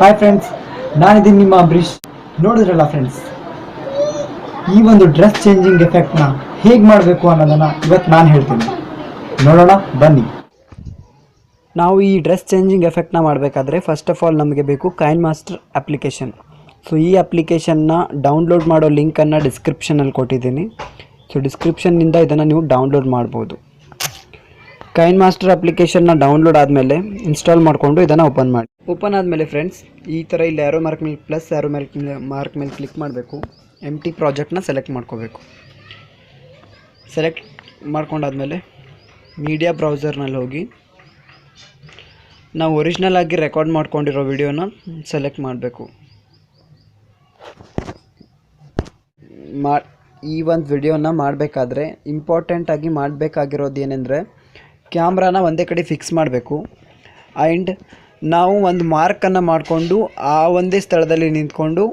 Hi friends ನಾನಿದ್ದೀನಿ ನಿಮ್ಮ ಅಂಬರೀಶ್ ನೋಡಿದ್ರಲ್ಲ ಫ್ರೆಂಡ್ಸ್ ಈ ಒಂದು ಡ್ರೆಸ್ ಚೇಂಜಿಂಗ್ ಎಫೆಕ್ಟ್ನ ಹೇಗೆ ಮಾಡಬೇಕು ಅನ್ನೋದನ್ನು ಇವತ್ತು ನಾನು ಹೇಳ್ತೀನಿ. ನೋಡೋಣ, ಬನ್ನಿ. ನಾವು ಈ ಡ್ರೆಸ್ ಚೇಂಜಿಂಗ್ ಎಫೆಕ್ಟ್ನ ಮಾಡಬೇಕಾದ್ರೆ ಫಸ್ಟ್ ಆಫ್ ಆಲ್ ನಮಗೆ ಬೇಕು ಕೈನ್ ಮಾಸ್ಟರ್ ಅಪ್ಲಿಕೇಶನ್ ಸೊ ಈ ಅಪ್ಲಿಕೇಶನ್ನ ಡೌನ್ಲೋಡ್ ಮಾಡೋ ಲಿಂಕನ್ನು ಡಿಸ್ಕ್ರಿಪ್ಷನಲ್ಲಿ ಕೊಟ್ಟಿದ್ದೀನಿ. ಸೊ ಡಿಸ್ಕ್ರಿಪ್ಷನ್ನಿಂದ ಇದನ್ನು ನೀವು ಡೌನ್ಲೋಡ್ ಮಾಡ್ಬೋದು. ಕೈನ್ ಮಾಸ್ಟರ್ ಅಪ್ಲಿಕೇಶನ್ನ ಡೌನ್ಲೋಡ್ ಆದಮೇಲೆ ಇನ್ಸ್ಟಾಲ್ ಮಾಡಿಕೊಂಡು ಇದನ್ನು ಓಪನ್ ಮಾಡಿ. ಓಪನ್ ಆದಮೇಲೆ ಫ್ರೆಂಡ್ಸ್ ಈ ಥರ ಇಲ್ಲಿ ಯಾರೋ ಮಾರ್ಕ್ ಮೇಲೆ ಪ್ಲಸ್ ಯಾರೋ ಮಾರ್ಕ್ ಮೇಲೆ ಮಾರ್ಕ್ ಮೇಲೆ ಕ್ಲಿಕ್ ಮಾಡಬೇಕು. ಎಂ ಟಿ ಪ್ರಾಜೆಕ್ಟ್ನ ಸೆಲೆಕ್ಟ್ ಮಾಡ್ಕೋಬೇಕು. ಸೆಲೆಕ್ಟ್ ಮಾಡ್ಕೊಂಡಾದಮೇಲೆ ಮೀಡಿಯಾ ಬ್ರೌಸರ್ನಲ್ಲಿ ಹೋಗಿ ನಾವು ಒರಿಜಿನಲ್ ಆಗಿ ರೆಕಾರ್ಡ್ ಮಾಡ್ಕೊಂಡಿರೋ ವಿಡಿಯೋನ ಸೆಲೆಕ್ಟ್ ಮಾಡಬೇಕು. ಮಾ, ಈ ಒಂದು ವಿಡಿಯೋನ ಮಾಡಬೇಕಾದ್ರೆ ಇಂಪಾರ್ಟೆಂಟಾಗಿ ಮಾಡಬೇಕಾಗಿರೋದು ಏನೆಂದರೆ ಕ್ಯಾಮ್ರಾನ ಒಂದೇ ಕಡೆ ಫಿಕ್ಸ್ ಮಾಡಬೇಕು. ಆ್ಯಂಡ್ ನಾವು ಒಂದು ಮಾರ್ಕನ್ನು ಮಾಡಿಕೊಂಡು ಆ ಒಂದೇ ಸ್ಥಳದಲ್ಲಿ ನಿಂತ್ಕೊಂಡು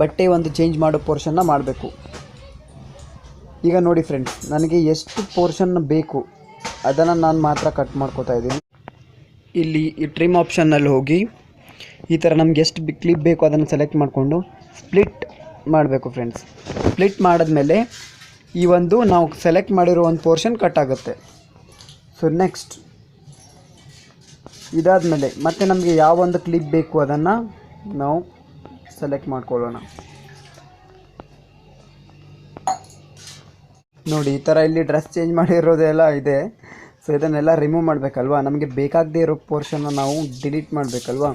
ಬಟ್ಟೆ ಒಂದು ಚೇಂಜ್ ಮಾಡೋ ಪೋರ್ಷನ್ನ ಮಾಡಬೇಕು. ಈಗ ನೋಡಿ ಫ್ರೆಂಡ್ಸ್ ನನಗೆ ಎಷ್ಟು ಪೋರ್ಷನ್ ಬೇಕು, ಅದನ್ನು ನಾನು ಮಾತ್ರ ಕಟ್ ಮಾಡ್ಕೋತಾ ಇದ್ದೀನಿ. ಇಲ್ಲಿ ಈ ಟ್ರಿಮ್ ಆಪ್ಷನ್ನಲ್ಲಿ ಹೋಗಿ, ಈ ಥರ ನಮ್ಗೆ ಎಷ್ಟು ಕ್ಲಿಪ್ ಬೇಕು ಅದನ್ನು ಸೆಲೆಕ್ಟ್ ಮಾಡಿಕೊಂಡು ಸ್ಪ್ಲಿಟ್ ಮಾಡಬೇಕು ಫ್ರೆಂಡ್ಸ್ ಸ್ಪ್ಲಿಟ್ ಮಾಡಿದ್ಮೇಲೆ ಈ ಒಂದು ನಾವು ಸೆಲೆಕ್ಟ್ ಮಾಡಿರೋ ಒಂದು ಪೋರ್ಷನ್ ಕಟ್ ಆಗುತ್ತೆ. ಸೊ ನೆಕ್ಸ್ಟ್ ಇದಾದಮೇಲೆ ಮತ್ತೆ ನಮಗೆ ಯಾವ ಒಂದು ಕ್ಲಿಪ್ ಬೇಕು ಅದನ್ನು ನಾವು ಸೆಲೆಕ್ಟ್ ಮಾಡ್ಕೊಳ್ಳೋಣ. ನೋಡಿ, ಈ ಥರ ಇಲ್ಲಿ ಡ್ರೆಸ್ ಚೇಂಜ್ ಮಾಡಿರೋದೆಲ್ಲ ಇದೆ. ಸೊ ಇದನ್ನೆಲ್ಲ ರಿಮೂವ್ ಮಾಡಬೇಕಲ್ವಾ? ನಮಗೆ ಬೇಕಾಗದೇ ಇರೋ ಪೋರ್ಷನ್ನ ನಾವು ಡಿಲೀಟ್ ಮಾಡಬೇಕಲ್ವಾ?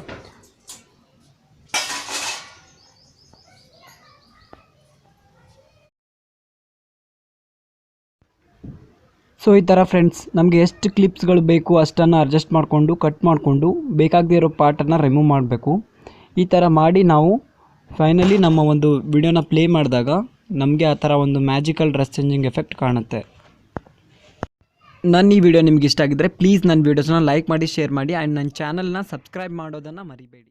ಸೊ ಈ ಥರ ಫ್ರೆಂಡ್ಸ್ ನಮಗೆ ಎಷ್ಟು ಕ್ಲಿಪ್ಸ್ಗಳು ಬೇಕು ಅಷ್ಟನ್ನು ಅಡ್ಜಸ್ಟ್ ಮಾಡಿಕೊಂಡು ಕಟ್ ಮಾಡಿಕೊಂಡು, ಬೇಕಾಗದೇ ಇರೋ ಪಾರ್ಟನ್ನು ರಿಮೂವ್ ಮಾಡಬೇಕು. ಈ ಥರ ಮಾಡಿ ನಾವು ಫೈನಲಿ ನಮ್ಮ ಒಂದು ವಿಡಿಯೋನ ಪ್ಲೇ ಮಾಡಿದಾಗ ನಮಗೆ ಆ ಥರ ಒಂದು ಮ್ಯಾಜಿಕಲ್ ಡ್ರೆಸ್ ಚೇಂಜಿಂಗ್ ಎಫೆಕ್ಟ್ ಕಾಣುತ್ತೆ. ನನ್ನ ಈ ವಿಡಿಯೋ ನಿಮ್ಗೆ ಇಷ್ಟ ಆಗಿದ್ದರೆ ಪ್ಲೀಸ್ ನನ್ನ ವೀಡಿಯೋಸ್ನ ಲೈಕ್ ಮಾಡಿ ಶೇರ್ ಮಾಡಿ ಆ್ಯಂಡ್ ನನ್ನ ಚಾನಲ್ನ ಸಬ್ಸ್ಕ್ರೈಬ್ ಮಾಡೋದನ್ನು ಮರಿಬೇಡಿ.